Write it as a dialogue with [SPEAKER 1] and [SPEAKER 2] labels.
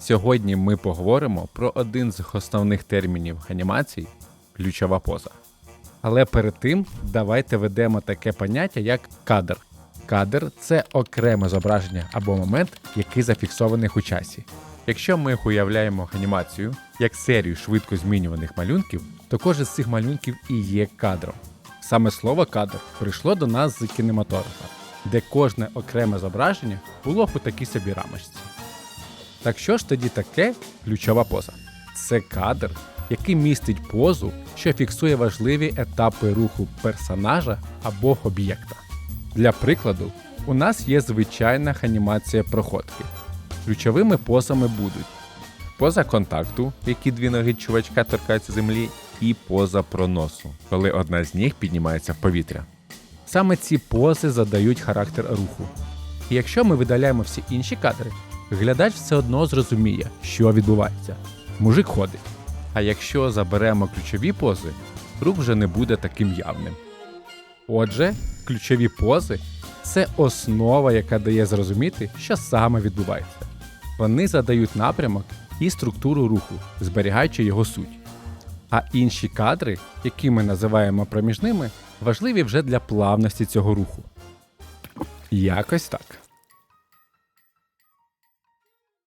[SPEAKER 1] Сьогодні ми поговоримо про один з основних термінів анімацій ключова поза. Але перед тим давайте ведемо таке поняття, як кадр. Кадр це окреме зображення або момент, який зафіксований у часі. Якщо ми уявляємо анімацію як серію швидко змінюваних малюнків, то кожен з цих малюнків і є кадром. Саме слово кадр прийшло до нас з кінематографа, де кожне окреме зображення було у такій собі рамочці. Так що ж тоді таке ключова поза? Це кадр, який містить позу, що фіксує важливі етапи руху персонажа або об'єкта. Для прикладу, у нас є звичайна анімація проходки. Ключовими позами будуть поза контакту, в якій дві ноги чувачка торкаються землі, і поза проносу, коли одна з ніг піднімається в повітря. Саме ці пози задають характер руху. І якщо ми видаляємо всі інші кадри, глядач все одно зрозуміє, що відбувається. Мужик ходить. А якщо заберемо ключові пози, рух вже не буде таким явним. Отже, ключові пози це основа, яка дає зрозуміти, що саме відбувається. Вони задають напрямок і структуру руху, зберігаючи його суть. А інші кадри, які ми називаємо проміжними, важливі вже для плавності цього руху. Якось так.